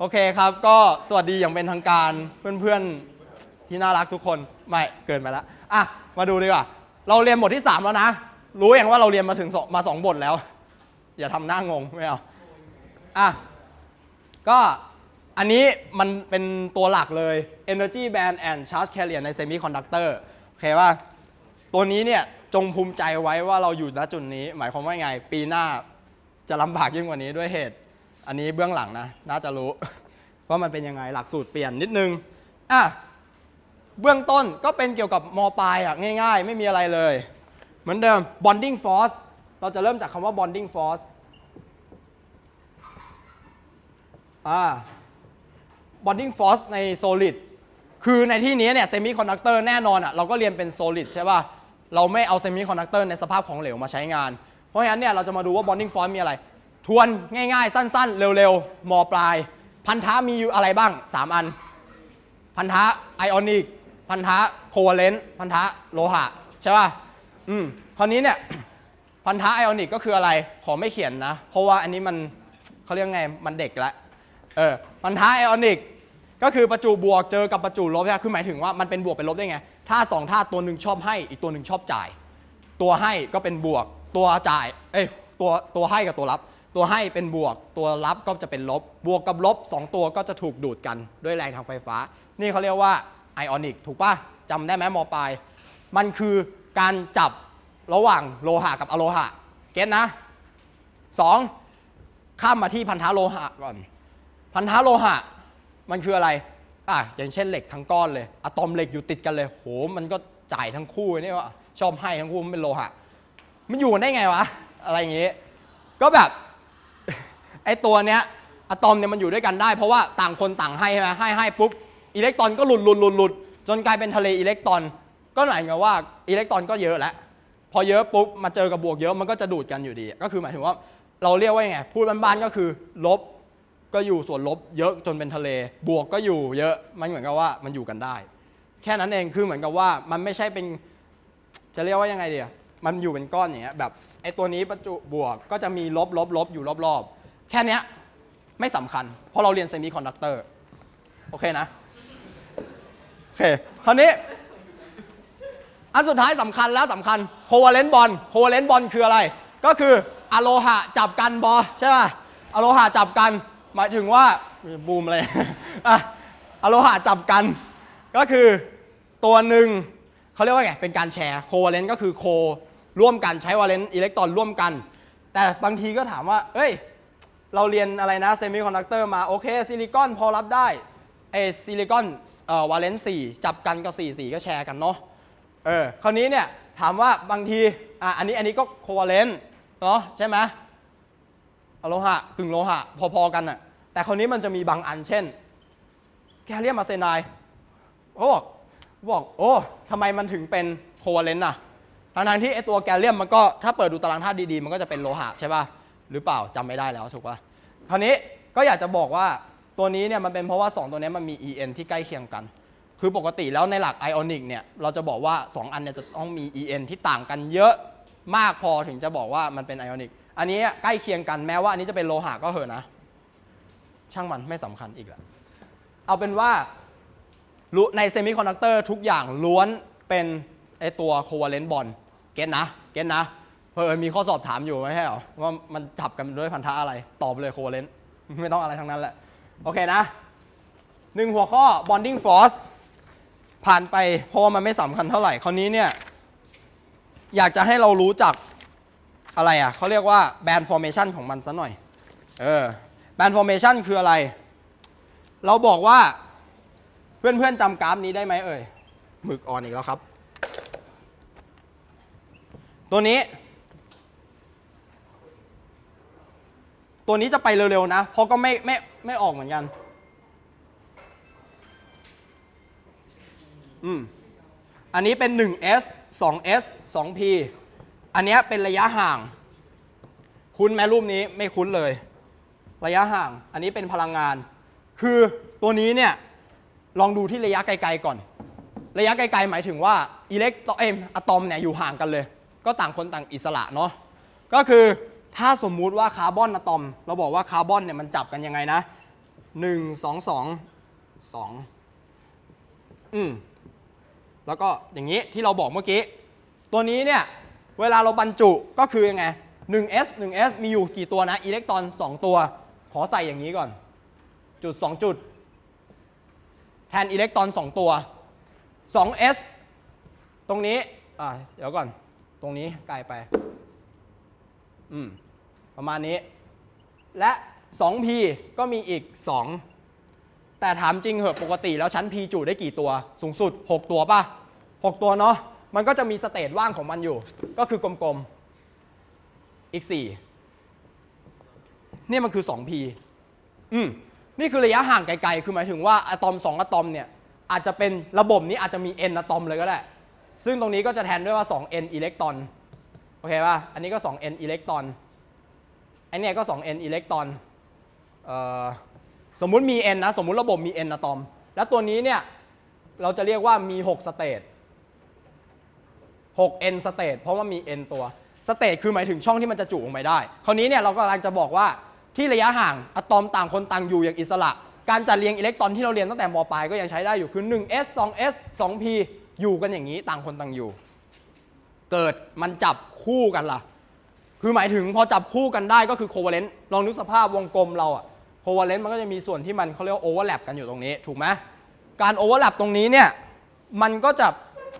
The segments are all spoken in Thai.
โอเคครับ ก็สวัสดีอย่างเป็นทางการเพื่อนๆที่น่ารักทุกคน ไม่เกินไปแล้วอะมาดูดีกว่า เราเรียนบทที่ 3 แล้วนะ รู้อย่างว่าเราเรียนมาถึงสองมา 2 บทแล้ว อย่าทำหน้างงไม่เอาอะก็อันนี้มันเป็นตัวหลักเลย Energy Band and Charge Carrier ใน Semiconductor โอเคว่า ตัวนี้เนี่ยจงภูมิใจไว้ว่าเราอยู่ณจุดนี้ หมายความว่าไง ปีหน้าจะลำบากยิ่งกว่านี้ด้วยเหตุ อันนี้เบื้องหลังนะ น่าจะรู้ ว่ามันเป็นยังไงหลักสูตรเปลี่ยนนิดนึงอะเบื้องต้นก็เป็นเกี่ยวกับมปลายอะง่ายๆ ไม่มีอะไรเลย เหมือนเดิม bonding force เราจะเริ่มจากคำว่า bonding force อ่า bonding force ใน solid คือในที่นี้เนี่ย semiconductor แน่นอนอะเราก็เรียนเป็น solid ใช่ป่ะ เราไม่เอา semiconductor ในสภาพของเหลวมาใช้งาน เพราะฉะนั้นเนี่ยเราจะมาดูว่า bonding force มีอะไร ทวนง่ายๆ สั้นๆ เร็วๆมปลาย พันธะมีอยู่อะไรบ้าง 3 อัน พันธะไอออนิก พันธะโคเวเลนต์พันธะโลหะ ใช่ป่ะอืมคราวนี้เนี่ยพันธะไอออนิกก็คืออะไร ขอไม่เขียนนะ เพราะว่าอันนี้มันเขาเรียกไงมันเด็กละเออพันธะไอออนิกก็คือประจุบวกเจอกับประจุลบใช่คือหมายถึงว่ามันเป็นบวกเป็นลบได้ไงถ้าสองธาตุตัวหนึ่งชอบให้อีกตัวหนึ่งชอบจ่าย ตัวให้ก็เป็นบวก ตัวจ่าย เอ้ยตัวตัวให้กับตัวรับ ตัวให้เป็นบวก ตัวรับก็จะเป็นลบ บวกกับลบ 2 ตัวก็จะถูกดูดกันด้วยแรงทางไฟฟ้า นี่เขาเรียกว่าไอออนิกถูกป่ะจำได้ไหมมปลาย มันคือการจับระหว่างโลหะกับอะโลหะ เก็ตนะ 2. ข้ามมาที่พันธะโลหะก่อน พันธะโลหะ มันคืออะไรอะอย่างเช่นเหล็กทั้งก้อนเลย อะตอมเหล็กอยู่ติดกันเลย โห มันก็จ่ายทั้งคู่นี่ว่าชอบให้ทั้งคู่มันเป็นโลหะ มันอยู่กันได้ไงวะ อะไรอย่างงี้ ก็แบบ ไอ้ตัวเนี้ยอะตอมเนี่ยมันอยู่ด้วยกันได้เพราะว่าต่างคนต่างให้ใช่ไหมให้ให้ปุ๊บอิเล็กตรอนก็หลุดหลุดหลุดหลุดจนกลายเป็นทะเลอิเล็กตรอน ก็หมายความว่าอิเล็กตรอนก็เยอะแล้วพอเยอะปุ๊บมาเจอกับบวกเยอะมันก็จะดูดกันอยู่ดี ก็คือหมายถึงว่าเราเรียกว่ายังไงพูดบ้านๆก็คือลบก็อยู่ส่วนลบเยอะจนเป็นทะเล บวกก็อยู่เยอะมันเหมือนกับว่ามันอยู่กันได้ แค่นั้นเองคือเหมือนกับว่ามันไม่ใช่เป็นจะเรียกว่ายังไงเดีอะมันอยู่เป็นก้อนอย่างเงี้ยแบบไอ้ตัวนี้ประจุบวกก็จะมีลบลบลบอยู่รอบๆ แค่นี้ไม่สำคัญ เพราะเราเรียนเซมิคอนดักเตอร์โอเคนะ โอเคคราวนี้ อันสุดท้ายสำคัญแล้วสำคัญโควาเลนต์บอลโควาเลนต์บอลคืออะไร ก็คืออะโลหะจับกันบอใช่ป่ะอะโลหะจับกัน หมายถึงว่าบูมอะไรอะอะโลหะจับกัน ก็คือตัวหนึ่งเขาเรียกว่าไงเป็นการแชร์โควาเลนต์ก็คือโคร่วมกันใช้วาเลนต์อิเล็กตรอนร่วมกัน แต่บางทีก็ถามว่า เอ้ย เราเรียนอะไรนะเซมิคอนดักเตอร์มาโอเคซิลิคอนพอรับได้เอซิลิคอนเอ่อวาเลนต์สี่จับกันกับสี่สี่ก็แชร์กันเนาะเออคราวนี้เนี่ยถามว่าบางทีอะอันนี้อันนี้ก็โควาเลนต์เนาะใช่ไหมโลหะกึ่งโลหะพอๆกันอะแต่คราวนี้มันจะมีบางอันเช่น แคลเรียมอาร์เซไนด์เขาบอกบอกโอ้ทำไมมันถึงเป็นโควาเลนต์อะทั้งๆที่ไอตัวแกลเลียมมันก็ถ้าเปิดดูตารางธาตุดีๆ มันก็จะเป็นโลหะใช่ป่ะหรือเปล่าจำไม่ได้แล้วถูกป่ะ คราวนี้ก็อยากจะบอกว่าตัวนี้เนี่ยมันเป็นเพราะว่า 2 ตัวนี้มันมี EN ที่ใกล้เคียงกัน คือปกติแล้วในหลักไอออนิกเนี่ยเราจะบอกว่า 2 อันเนี่ยจะต้องมี EN ที่ต่างกันเยอะมากพอถึงจะบอกว่ามันเป็นไอออนิก อันนี้ใกล้เคียงกันแม้ว่าอันนี้จะเป็นโลหะก็เหอะนะ ช่างมันไม่สำคัญอีกแล้วเอาเป็นว่าในเซมิคอนดักเตอร์ทุกอย่างล้วนเป็นไอตัวโควาเลนต์บอลเก็ตนะ เก็ตนะ เพอมีข้อสอบถามอยู่ไม่ใช่หรอว่ามันจับกันด้วยพันธะอะไร ตอบเลยโคเลนต์ไม่ต้องอะไรทั้งนั้นแหละ โอเคนะหนึ่งหัวข้อ bonding force ผ่านไปเพราะว่ามันไม่สำคัญเท่าไหร่คราวนี้เนี่ย อยากจะให้เรารู้จักอะไรอะเขาเรียกว่า band formation ของมันซะหน่อย เออ band formation คืออะไร เราบอกว่าเพื่อนๆจำกราฟนี้ได้ไหมเอ่ยหมึกอ่อนอีกแล้วครับ ตัวนี้ ตัวนี้จะไปเร็วๆนะ เพราะก็ไม่ไม่ไม่ออกเหมือนกัน อืม อันนี้เป็น 1s 2s 2p อันเนี้ยเป็นระยะห่าง คุ้นไหมรูปนี้ไม่คุ้นเลย ระยะห่าง อันนี้เป็นพลังงาน คือตัวนี้เนี่ย ลองดูที่ระยะไกลๆก่อน ระยะไกลๆหมายถึงว่าอิเล็กตรอนเอ็มอะตอมเนี่ยอยู่ห่างกันเลย ก็ต่างคนต่างอิสระเนาะ ก็คือ ถ้าสมมุติว่าคาร์บอนอะตอม เราบอกว่าคาร์บอนเนี่ยมันจับกันยังไงนะหนึ่งสองสองสองอืมแล้วก็อย่างนี้ที่เราบอกเมื่อกี้ ตัวนี้เนี่ย เวลาเราบรรจุก็คือยังไง 1s 1s มีอยู่กี่ตัวนะอิเล็กตรอน 2 ตัว ขอใส่อย่างนี้ก่อน จุด 2 จุด แทนอิเล็กตรอน 2 ตัว 2s ตรงนี้ อ่าเดี๋ยวก่อน ตรงนี้ไกลไป อืม ประมาณนี้ และ 2p ก็มีอีก 2 แต่ถามจริงเหอะปกติแล้วชั้น p จุได้กี่ตัว สูงสุด 6 ตัวป่ะ 6 ตัวเนาะมันก็จะมีสเตจว่างของมันอยู่ ก็คือกลมๆ อีก 4 นี่มันคือ 2p อืมนี่คือระยะห่างไกลๆ คือหมายถึงว่าอะตอม 2 อะตอมเนี่ยอาจจะเป็นระบบนี้อาจจะมี n อะตอมเลยก็ได้ ซึ่งตรงนี้ก็จะแทนด้วยว่า 2n อิเล็กตรอน โอเคป่ะ อันนี้ก็ 2n อิเล็กตรอน อันเนี้ยก็ 2n อิเล็กตรอนสมมุติมี n นะ สมมุติระบบมี n อะตอม แล้วตัวนี้เนี่ยเราจะเรียกว่ามี 6 สเตจ 6n สเตจเพราะว่ามี n ตัว สเตจคือหมายถึงช่องที่มันจะจุลงไปได้ คราวนี้เนี่ยเรากำลังจะบอกว่าที่ระยะห่างอะตอมต่างคนต่างอยู่อย่างอิสระ การจัดเรียงอิเล็กตรอนที่เราเรียนตั้งแต่มปลายก็ยังใช้ได้อยู่คือ 1s 2s 2p อยู่กันอย่างนี้ต่างคนต่างอยู่ เกิดมันจับคู่กันล่ะ คือหมายถึงพอจับคู่กันได้ก็คือโค v a เลนต์ลองนึกสภาพวงกลมเราอะโค v a เลนต์มันก็จะมีส่วนที่มันเขาเรียกว่าโอเวอร์แลปกันอยู่ตรงนี้ถูกไหมการโอเวอร์แลปตรงนี้เนี่ยมันก็จะ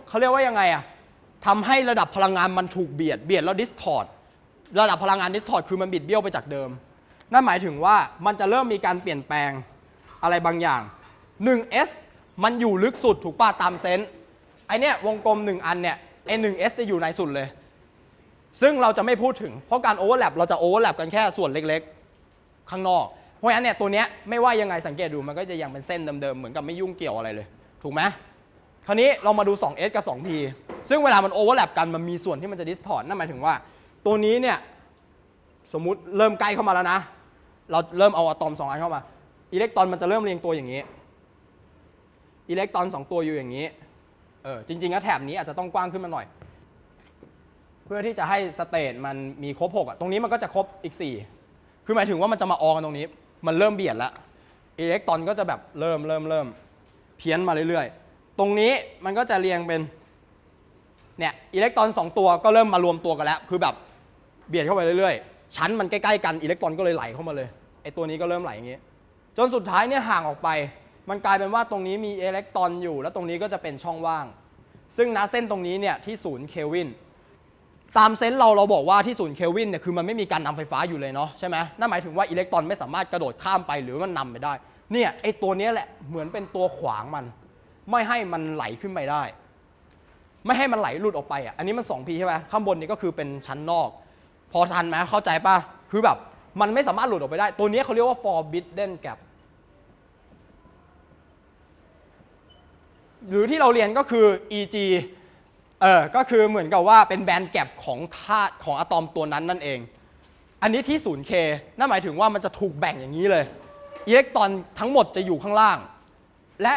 เขาเรียกว่ายังไงอะทำให้ระดับพลังงานมันถูกเบียดเบียดแล้วดิสทอร์ดระดับพลังงานดิสทอร์ดคือมันบิดเบี้ยวไปจากเดิม นั่นหมายถึงว่ามันจะเริ่มมีการเปลี่ยนแปลงอะไรบางอย่าง 1s มันอยู่ลึกสุดถูกป่ะตามเซนส์ไอเนี้ยวงกลม 1 อันเนี่ยไอ 1s จะอยู่ในสุดเลย ซึ่งเราจะไม่พูดถึง เพราะการโอเวอร์แลปเราจะโอเวอร์แลปกันแค่ส่วนเล็กๆ ข้างนอก เพราะฉะนั้นเนี่ยตัวเนี้ยไม่ว่ายังไงสังเกตดูมันก็จะยังเป็นเส้นเดิมๆ เหมือนกับไม่ยุ่งเกี่ยวอะไรเลย ถูกไหมคราวนี้เรามาดู 2s กับ 2p ซึ่งเวลามันโอเวอร์แลปกันมันมีส่วนที่มันจะดิสทอร์นั่นหมายถึงว่า ตัวนี้เนี่ยสมมุติเริ่มใกล้เข้ามาแล้วนะ เราเริ่มเอาอะตอมสองอันเข้ามา อิเล็กตรอนมันจะเริ่มเรียงตัวอย่างนี้ อิเล็กตรอนสองตัวอยู่อย่างนี้ เออจริงๆแล้วแถบนี้อาจจะต้องกว้างขึ้นมาหน่อย เพื่อที่จะให้สเตทมันมีครบ6อะตรงนี้มันก็จะครบอีก 4 คือหมายถึงว่ามันจะมาออกันตรงนี้ มันเริ่มเบียดแล้วอิเล็กตรอนก็จะแบบเริ่มเริ่มเริ่มเพี้ยนมาเรื่อยๆ ตรงนี้มันก็จะเรียงเป็นเนี่ยอิเล็กตรอนสองตัวก็เริ่มมารวมตัวกันแล้ว คือแบบเบียดเข้าไปเรื่อยๆ ชั้นมันใกล้ๆกันอิเล็กตรอนก็เลยไหลเข้ามาเลยไอตัวนี้ก็เริ่มไหลอย่างงี้ จนสุดท้ายเนี่ยห่างออกไป มันกลายเป็นว่าตรงนี้มีอิเล็กตรอนอยู่ แล้วตรงนี้ก็จะเป็นช่องว่าง ซึ่งณเส้นตรงนี้เนี่ยที่ศูนย์เควิน ตามเซนส์เราเราบอกว่าที่ศูนย์เคลวินเนี่ยคือมันไม่มีการนำไฟฟ้าอยู่เลยเนาะใช่ไหมนั่นหมายถึงว่าอิเล็กตรอนไม่สามารถกระโดดข้ามไปหรือมันนำไปได้ เนี่ยไอตัวนี้แหละเหมือนเป็นตัวขวางมัน ไม่ให้มันไหลขึ้นไปได้ ไม่ให้มันไหลหลุดออกไปอะอันนี้มัน 2P ใช่ไหมข้างบนนี้ก็คือเป็นชั้นนอก พอทันไหมเข้าใจป่ะคือแบบมันไม่สามารถหลุดออกไปได้ ตัวนี้เขาเรียกว่า forbidden gap หรือที่เราเรียนก็คือ EG เออก็คือเหมือนกับว่าเป็นแบนด์แกปของธาตุของอะตอมตัวนั้นนั่นเอง อันนี้ที่ 0K นั่นหมายถึงว่ามันจะถูกแบ่งอย่างนี้เลย อิเล็กตรอนทั้งหมดจะอยู่ข้างล่าง และ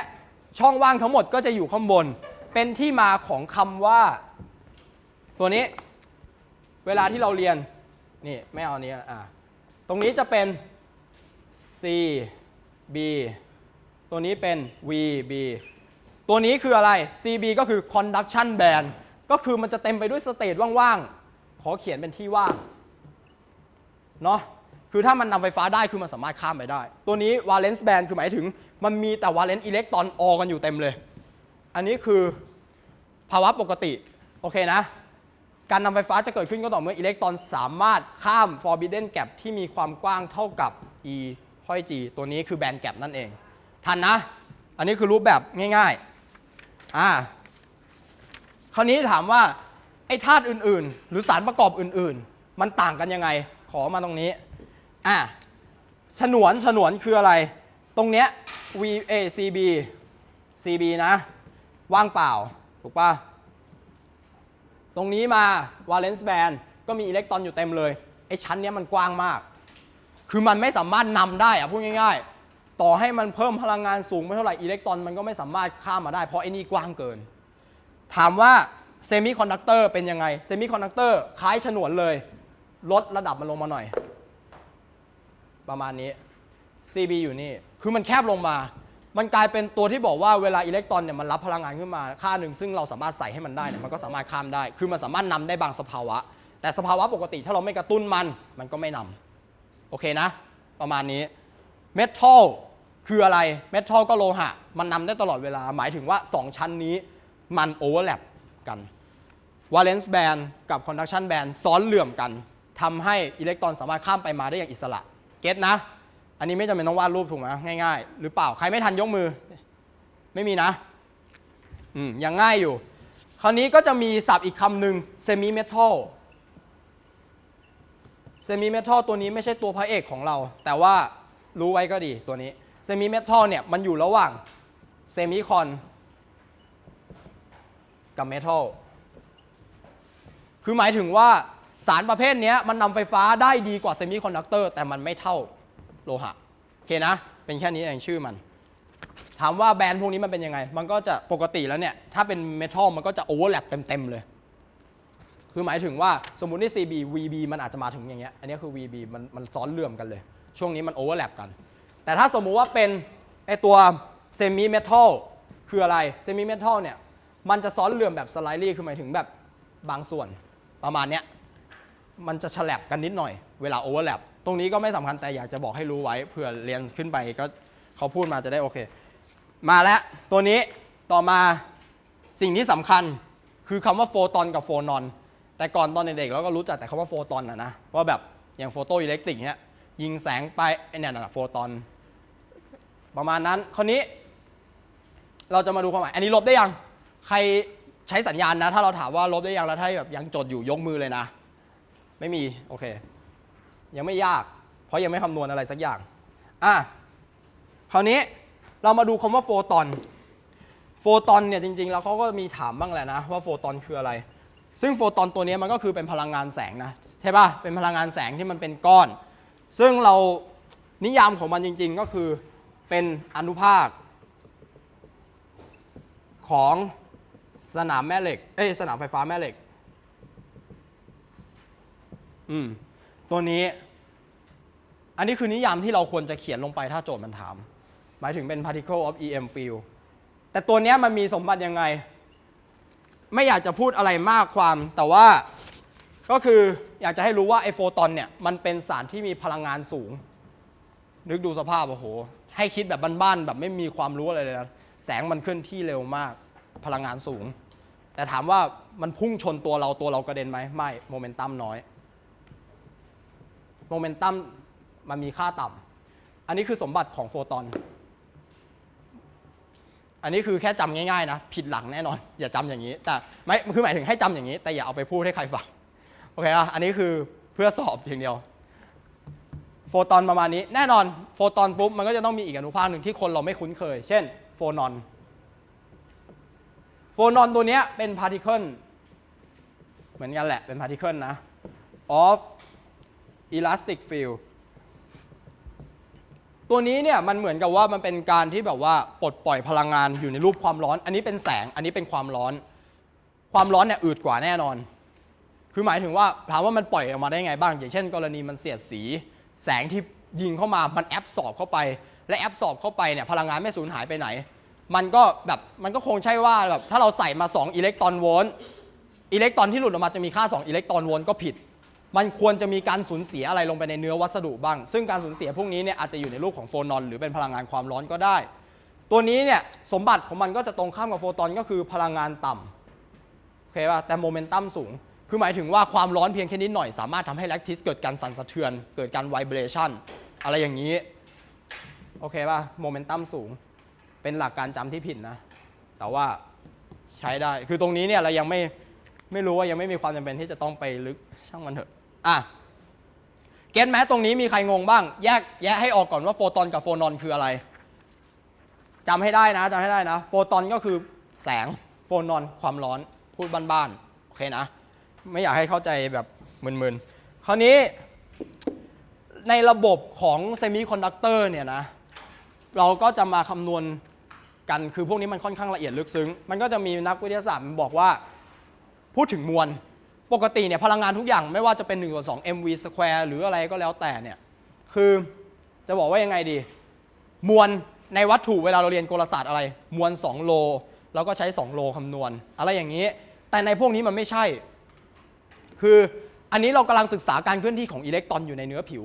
ช่องว่างทั้งหมดก็จะอยู่ข้างบน เป็นที่มาของคำว่า ตัวนี้ เวลาที่เราเรียน นี่ไม่เอาอันนี้อะ ตรงนี้จะเป็น C B ตัวนี้เป็น V B ตัวนี้คืออะไร CB ก็คือ conduction band ก็คือมันจะเต็มไปด้วยสเตจว่างๆ ขอเขียนเป็นที่ว่างเนาะคือถ้ามันนำไฟฟ้าได้คือมันสามารถข้ามไปได้ ตัวนี้ valence band คือหมายถึง มันมีแต่ valence อิเล็กตรอนออกันอยู่เต็มเลย อันนี้คือภาวะปกติ โอเคนะ การนำไฟฟ้าจะเกิดขึ้นก็ต่อเมื่ออิเล็กตรอนสามารถข้าม forbidden gap ที่มีความกว้างเท่ากับ e ห้อย g ตัวนี้คือ band gap นั่นเอง ทันนะ อันนี้คือรูปแบบง่ายๆ อ่า คราวนี้ถามว่าไอ้ธาตุอื่นๆ หรือสารประกอบอื่นๆ มันต่างกันยังไง ขอมาตรงนี้ อ่าฉนวนฉนวนคืออะไร ตรงเนี้ย V A C B C B นะ ว่างเปล่า ถูกปะตรงนี้มา valence band ก็มีอิเล็กตรอนอยู่เต็มเลย ไอ้ชั้นเนี้ยมันกว้างมาก คือมันไม่สามารถนำได้อะพูดง่าย ๆ ต่อให้มันเพิ่มพลังงานสูงไม่เท่าไหร่อิเล็กตรอนมันก็ไม่สามารถข้ามมาได้เพราะไอ้นี่กว้างเกิน ถามว่าเซมิคอนดักเตอร์เป็นยังไงเซมิคอนดักเตอร์คล้ายฉนวนเลย ลดระดับมันลงมาหน่อย ประมาณนี้ CB อยู่นี่ คือมันแคบลงมา มันกลายเป็นตัวที่บอกว่าเวลาอิเล็กตรอนเนี่ยมันรับพลังงานขึ้นมาค่าหนึ่ง ซึ่งเราสามารถใส่ให้มันได้เนี่ยมันก็สามารถข้ามได้ คือมันสามารถนำได้บางสภาวะ แต่สภาวะปกติถ้าเราไม่กระตุ้นมันมันก็ไม่นำโอเคนะ ประมาณนี้เมทัล คืออะไรเมทัลก็โลหะ มันนำได้ตลอดเวลา หมายถึงว่า 2 ชั้นนี้มันโอเวอร์แลปกัน valence band กับ conduction band ซ้อนเหลื่อมกันทำให้อิเล็กตรอนสามารถข้ามไปมาได้อย่างอิสระ เก็ตนะ อันนี้ไม่จำเป็นต้องวาดรูปถูกไหมง่ายๆ หรือเปล่า ใครไม่ทันยกมือ ไม่มีนะอืมยังง่ายอยู่ คราวนี้ก็จะมีศัพท์อีกคำหนึ่ง semi metal semi metal ตัวนี้ไม่ใช่ตัวพระเอกของเรา แต่ว่ารู้ไว้ก็ดีตัวนี้ semi metal เนี่ยมันอยู่ระหว่าง semi con กับ metal คือหมายถึงว่าสารประเภทนี้มันนำไฟฟ้าได้ดีกว่าเซมิคอนดักเตอร์แต่มันไม่เท่าโลหะ โอเคนะ เป็นแค่นี้เองชื่อมัน ถามว่าแบรนด์พวกนี้มันเป็นยังไง มันก็จะปกติแล้วเนี่ย ถ้าเป็นเมทัลมันก็จะโอเวอร์แลปเต็ม ๆ เลย คือหมายถึงว่าสมมุตินี่ CB VB มันอาจจะมาถึงอย่างเงี้ย อันนี้คือ VB มันมันซ้อนเลื่อมกันเลย ช่วงนี้มันโอเวอร์แลปกัน แต่ถ้าสมมุติว่าเป็นไอตัวเซมิเมทัลคืออะไรเซมิเมทัลเนี่ยมันจะซ้อนเลื่อมแบบสไลด์ลี่คือหมายถึงแบบบางส่วนประมาณเนี้ยมันจะฉลับกันนิดหน่อยเวลาโอเวอร์แลปตรงนี้ก็ไม่สำคัญแต่อยากจะบอกให้รู้ไว้เผื่อเรียนขึ้นไปก็เขาพูดมาจะได้โอเค มาแล้วตัวนี้ต่อมาสิ่งที่สำคัญคือคำว่าโฟตอนกับโฟนอน แต่ก่อนตอนเด็กๆเราก็รู้จักแต่คำว่าโฟตอนนะนะว่าแบบอย่างโฟโตอิเล็กตริกเนี้ย ยิงแสงไปเนี่ยนะโฟตอน ประมาณนั้นคราวนี้ เราจะมาดูความหมาย อันนี้ลบได้ยัง ใครใช้สัญญาณนะ ถ้าเราถามว่าลบได้ยัง แล้วถ้าแบบยังจดอยู่ยกมือเลยนะ ไม่มี โอเค ยังไม่ยาก เพราะยังไม่คำนวณอะไรสักอย่าง อะ คราวนี้เรามาดูคำว่าโฟตอน โฟตอนเนี่ยจริงๆ แล้วเขาก็มีถามบ้างแหละนะว่าโฟตอนคืออะไร ซึ่งโฟตอนตัวนี้มันก็คือเป็นพลังงานแสงนะ ใช่ป่ะ เป็นพลังงานแสงที่มันเป็นก้อน ซึ่งเรานิยามของมันจริง ๆ ก็คือเป็นอนุภาค ของสนามแม่เหล็ก เอ้ยสนามไฟฟ้าแม่เหล็ก อืม ตัวนี้ อันนี้คือนิยามที่เราควรจะเขียนลงไปถ้าโจทย์มันถาม หมายถึงเป็น particle of EM field แต่ตัวนี้มันมีสมบัติยังไง ไม่อยากจะพูดอะไรมากความ แต่ว่า ก็คืออยากจะให้รู้ว่าไอโฟตอนเนี่ยมันเป็นสารที่มีพลังงานสูง นึกดูสภาพโอ้โห ให้คิดแบบบ้านๆแบบไม่มีความรู้อะไรเลยนะแสงมันเคลื่อนที่เร็วมากพลังงานสูง แต่ถามว่ามันพุ่งชนตัวเราตัวเรากระเด็นไหมไม่โมเมนตัมน้อยโมเมนตัมมันมีค่าต่ำอันนี้คือสมบัติของโฟตอน อันนี้คือแค่จำง่ายๆนะ ผิดหลังแน่นอน อย่าจำอย่างนี้ แต่ไม่คือหมายถึงให้จำอย่างนี้ แต่อย่าเอาไปพูดให้ใครฟัง อเคอะอันนี้คือเพื่อสอบอย่างเดียว โฟตอนประมาณนี้ แน่นอนโฟตอนปุ๊บมันก็จะต้องมีอีกอนุภาคหนึ่งที่คนเราไม่คุ้นเคย เช่นโฟนอน โฟนอนตัวนี้เป็นพาร์ติเคิลเหมือนกันแหละ เป็นพาร์ติเคิลนะ of elastic field ตัวนี้เนี่ยมันเหมือนกับว่ามันเป็นการที่แบบว่าปลดปล่อยพลังงานอยู่ในรูปความร้อน อันนี้เป็นแสง อันนี้เป็นความร้อน ความร้อนเนี่ยอืดกว่าแน่นอน คือหมายถึงว่าถามว่ามันปล่อยออกมาได้ไงบ้าง อย่างเช่น กรณีมันเสียดสี แสงที่ยิงเข้ามามันแอบสอบเข้าไป และแอบสอบเข้าไปเนี่ยพลังงานไม่สูญหายไปไหน มันก็แบบมันก็คงใช่ว่าแบบถ้าเราใส่มา 2 อิเล็กตรอนโวลต์อิเล็กตรอนที่หลุดออกมาจะมีค่า 2 อิเล็กตรอนโวลต์ก็ผิด มันควรจะมีการสูญเสียอะไรลงไปในเนื้อวัสดุบ้าง ซึ่งการสูญเสียพวกนี้เนี่ยอาจจะอยู่ในรูปของโฟนอน หรือเป็นพลังงานความร้อนก็ได้ ตัวนี้เนี่ยสมบัติของมันก็จะตรงข้ามกับโฟตอนก็คือพลังงานต่ำโอเคป่ะแต่โมเมนตัมสูง คือหมายถึงว่าความร้อนเพียงแค่นิดหน่อย สามารถทำให้แลคติสเกิดการสั่นสะเทือน เกิดการไวเบรชันอะไรอย่างนี้ โอเคป่ะ โมเมนตัมสูง เป็นหลักการจำที่ผิดนะ แต่ว่าใช้ได้ คือตรงนี้เนี่ยเรายังไม่ไม่รู้ว่ายังไม่มีความจำเป็นที่จะต้องไปลึกช่างมันเถอะ อะ เก็ตไหมตรงนี้มีใครงงบ้าง แยกแยกให้ออกก่อนว่าโฟตอนกับโฟนอนคืออะไรจำให้ได้นะจำให้ได้นะ โฟตอนก็คือแสง โฟนอนความร้อน พูดบ้านๆ โอเคนะ ไม่อยากให้เข้าใจแบบมึนๆ คราวนี้ในระบบของเซมิคอนดักเตอร์เนี่ยนะ เราก็จะมาคำนวณกัน คือพวกนี้มันค่อนข้างละเอียดลึกซึ้ง มันก็จะมีนักวิทยาศาสตร์มันบอกว่า พูดถึงมวล ปกติเนี่ยพลังงานทุกอย่างไม่ว่าจะเป็น1ส่วน2 mv square หรืออะไรก็แล้วแต่เนี่ย คือจะบอกว่ายังไงดี มวลในวัตถุเวลาเราเรียนกลศาสตร์อะไร มวล 2 โลเราก็ใช้ 2 โลคำนวณ อะไรอย่างนี้ แต่ในพวกนี้มันไม่ใช่ คืออันนี้เรากำลังศึกษาการเคลื่อนที่ของอิเล็กตรอนอยู่ในเนื้อผิว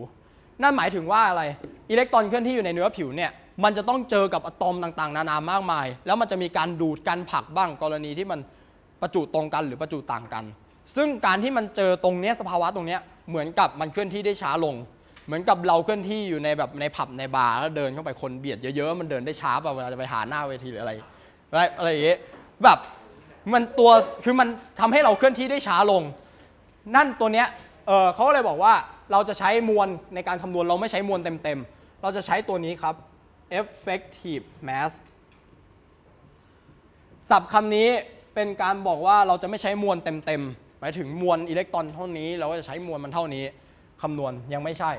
นั่นหมายถึงว่าอะไรอิเล็กตรอนเคลื่อนที่อยู่ในเนื้อผิวเนี่ยมันจะต้องเจอกับอะตอมต่างๆ นานามากมาย แล้วมันจะมีการดูดการผลักบ้างกรณีที่มันประจุตรงกันหรือประจุต่างกัน ซึ่งการที่มันเจอตรงเนี้ยสภาวะตรงเนี้ยเหมือนกับมันเคลื่อนที่ได้ช้าลง เหมือนกับเราเคลื่อนที่อยู่ในแบบในผับในบาร์แล้วเดินเข้าไปคนเบียดเยอะๆมันเดินได้ช้าป่ะเวลาจะไปหาหน้าเวทีหรืออะไรอะไรอะไรอย่างเงี้ยแบบมันตัวคือมันทำให้เราเคลื่อนที่ได้ช้าลง นั่นตัวเนี้ยเออเขาเลยบอกว่าเราจะใช้มวลในการคำนวณเราไม่ใช้มวลเต็มๆ เราจะใช้ตัวนี้ครับ effective mass ศัพท์คำนี้เป็นการบอกว่าเราจะไม่ใช้มวลเต็มๆ หมายถึงมวลอิเล็กตรอนเท่านี้ เราก็จะใช้มวลมันเท่านี้คำนวณยังไม่ใช่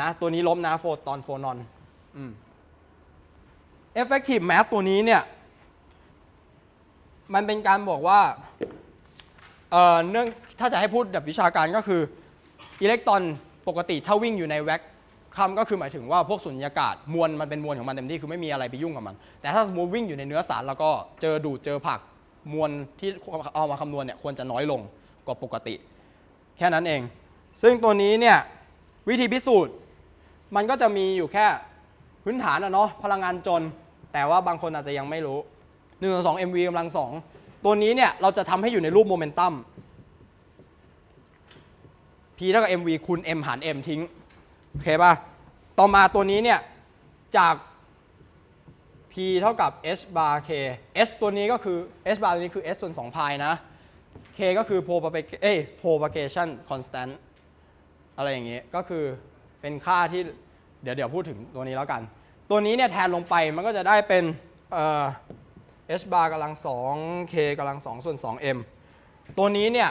นะตัวนี้ลบนะโฟตอนโฟนอน effective mass ตัวนี้เนี่ยมันเป็นการบอกว่าเเนื่อง ถ้าจะให้พูดแบบวิชาการก็คืออิเล็กตรอนปกติถ้าวิ่งอยู่ในแว็กคำก็คือหมายถึงว่าพวกสุญญากาศมวลมันเป็นมวลของมันเต็มที่คือไม่มีอะไรไปยุ่งกับมัน แต่ถ้าสมมติวิ่งอยู่ในเนื้อสารแล้วก็เจอดูดเจอผักมวลที่เอามาคำนวณเนี่ยควรจะน้อยลงกว่าปกติ แค่นั้นเอง ซึ่งตัวนี้เนี่ยวิธีพิสูจน์ มันก็จะมีอยู่แค่พื้นฐานอะเนาะพลังงานจน แต่ว่าบางคนอาจจะยังไม่รู้1นึ่งสอง MV กำลังสองตัวนี้เนี่ยเราจะทำให้อยู่ในรูปโมเมนตัม P เท่ากับ MV คูณ M หาร M ทิ้ง โอเคป่ะ ต่อมาตัวนี้เนี่ย จาก P เท่ากับ H bar K H ตัวนี้ก็คือ H bar ตัวนี้คือ S ส่วน2 pi นะ K ก็คือ p r o p a g a t i o n propagation constant อะไรอย่างงี้ก็คือเป็นค่าที่เดี๋ยวเดี๋ยวพูดถึงตัวนี้แล้วกัน ตัวนี้เนี่ยแทนลงไปมันก็จะได้เป็นเอ่อ h bar กำลัง2 k กำลัง2ส่วน2 m ตัวนี้เนี่ย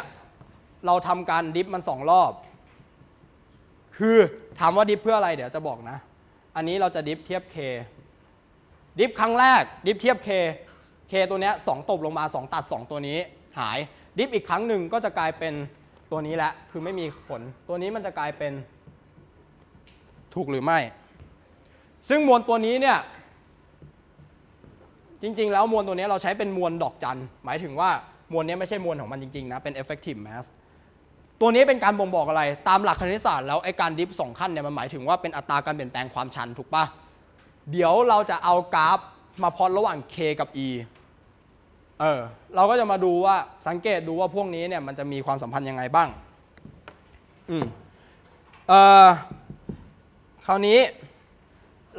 เราทำการดิฟมัน2รอบ คือถามว่าดิฟเพื่ออะไรเดี๋ยวจะบอกนะ อันนี้เราจะดิฟเทียบ k ดิฟครั้งแรกดิฟเทียบ k k ตัวเนี้ย2ตบลงมา 2 ตัด 2 ตัวนี้หาย ดิฟอีกครั้งหนึ่งก็จะกลายเป็นตัวนี้แหละคือไม่มีผล ตัวนี้มันจะกลายเป็นถูกหรือไม่ ซึ่งมวลตัวนี้เนี่ยจริง ๆ แล้วมวลตัวนี้เราใช้เป็นมวลดอกจัน หมายถึงว่ามวลนี้ไม่ใช่มวลของมันจริง ๆ นะ เป็น effective mass ตัวนี้เป็นการบ่งบอกอะไร ตามหลักคณิตศาสตร์แล้วไอ้การดิฟสองขั้นเนี่ยมันหมายถึงว่าเป็นอัตราการเปลี่ยนแปลงความชันถูกปะเดี๋ยวเราจะเอากราฟมาพอตระหว่าง k กับ e เออเราก็จะมาดูว่าสังเกตดูว่าพวกนี้เนี่ยมันจะมีความสัมพันธ์ยังไงบ้าง อืมเออคราวนี้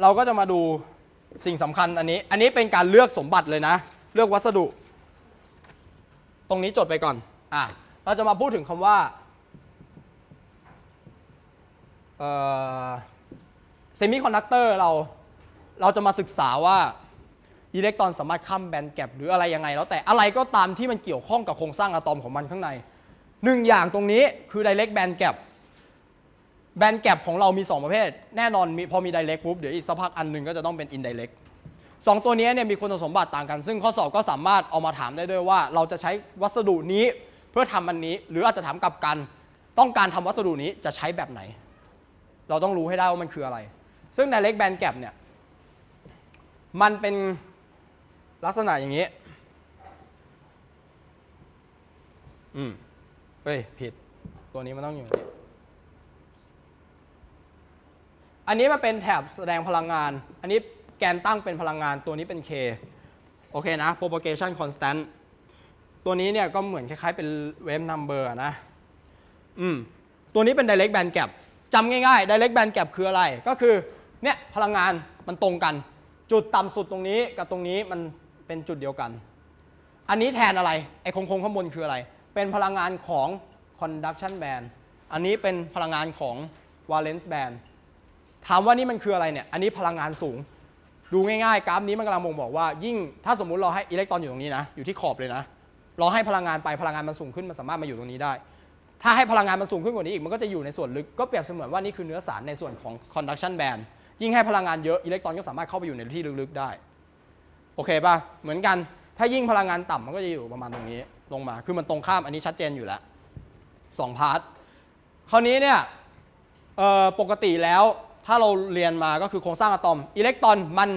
เราก็จะมาดูสิ่งสำคัญอันนี้ อันนี้เป็นการเลือกสมบัติเลยนะ เลือกวัสดุ ตรงนี้จดไปก่อน อะ เราจะมาพูดถึงคำว่า เซมิคอนดักเตอร์เราเราจะมาศึกษาว่าอิเล็กตรอนสามารถข้ามแบนด์แกปหรืออะไรยังไง แล้วแต่อะไรก็ตามที่มันเกี่ยวข้องกับโครงสร้างอะตอมของมันข้างในหนึ่งอย่างตรงนี้คือ direct band gap แบนด์แกปของเรามี 2 ประเภท แน่นอนมีพอมี direct ปุ๊บเดี๋ยวอีกสักพักอันหนึ่งก็จะต้องเป็น indirect สองตัวนี้เนี่ยมีคุณสมบัติต่างกัน ซึ่งข้อสอบก็สามารถเอามาถามได้ด้วยว่า เราจะใช้วัสดุนี้เพื่อทำอันนี้ หรืออาจจะถามกลับกัน ต้องการทำวัสดุนี้จะใช้แบบไหน เราต้องรู้ให้ได้ว่ามันคืออะไร ซึ่ง direct band gap เนี่ย มันเป็นลักษณะอย่างนี้ อืม เฮ้ย ผิด ตัวนี้มันต้องอยู่นี้ อันนี้มันเป็นแถบแสดงพลังงาน อันนี้แกนตั้งเป็นพลังงาน ตัวนี้เป็น K โอเคนะ propagation constant ตัวนี้เนี่ยก็เหมือนคล้ายๆเป็น wave number อะนะ อืม ตัวนี้เป็น direct band gap จำง่ายๆ direct band gap คืออะไร ก็คือเนี่ยพลังงานมันตรงกัน จุดต่ำสุดตรงนี้กับตรงนี้มันเป็นจุดเดียวกัน อันนี้แทนอะไร ไอ้โค้งๆข้างบนคืออะไร เป็นพลังงานของ conduction band อันนี้เป็นพลังงานของ valence band ถามว่านี่มันคืออะไรเนี่ย อันนี้พลังงานสูง ดูง่ายๆ กราฟนี้มันกำลังบ่งบอกว่า ยิ่งถ้าสมมุติเราให้อิเล็กตรอนอยู่ตรงนี้นะ อยู่ที่ขอบเลยนะ เราให้พลังงานไปพลังงานมันสูงขึ้นมันสามารถมาอยู่ตรงนี้ได้ ถ้าให้พลังงานมันสูงขึ้นกว่านี้อีกมันก็จะอยู่ในส่วนลึกก็เปรียบเสมือนว่านี่คือเนื้อสารในส่วนของ conduction band ยิ่งให้พลังงานเยอะอิเล็กตรอนก็สามารถเข้าไปอยู่ในที่ลึกๆได้ โอเคป่ะเหมือนกัน ถ้ายิ่งพลังงานต่ำมันก็จะอยู่ประมาณตรงนี้ลงมา คือมันตรงข้ามอันนี้ชัดเจนอยู่แล้วสองพาร์ทคราวนี้เนี่ยปกติแล้วถ้าเราเรียนมาก็คือโครงสร้างอะตอมอิเล็กตรอนมัน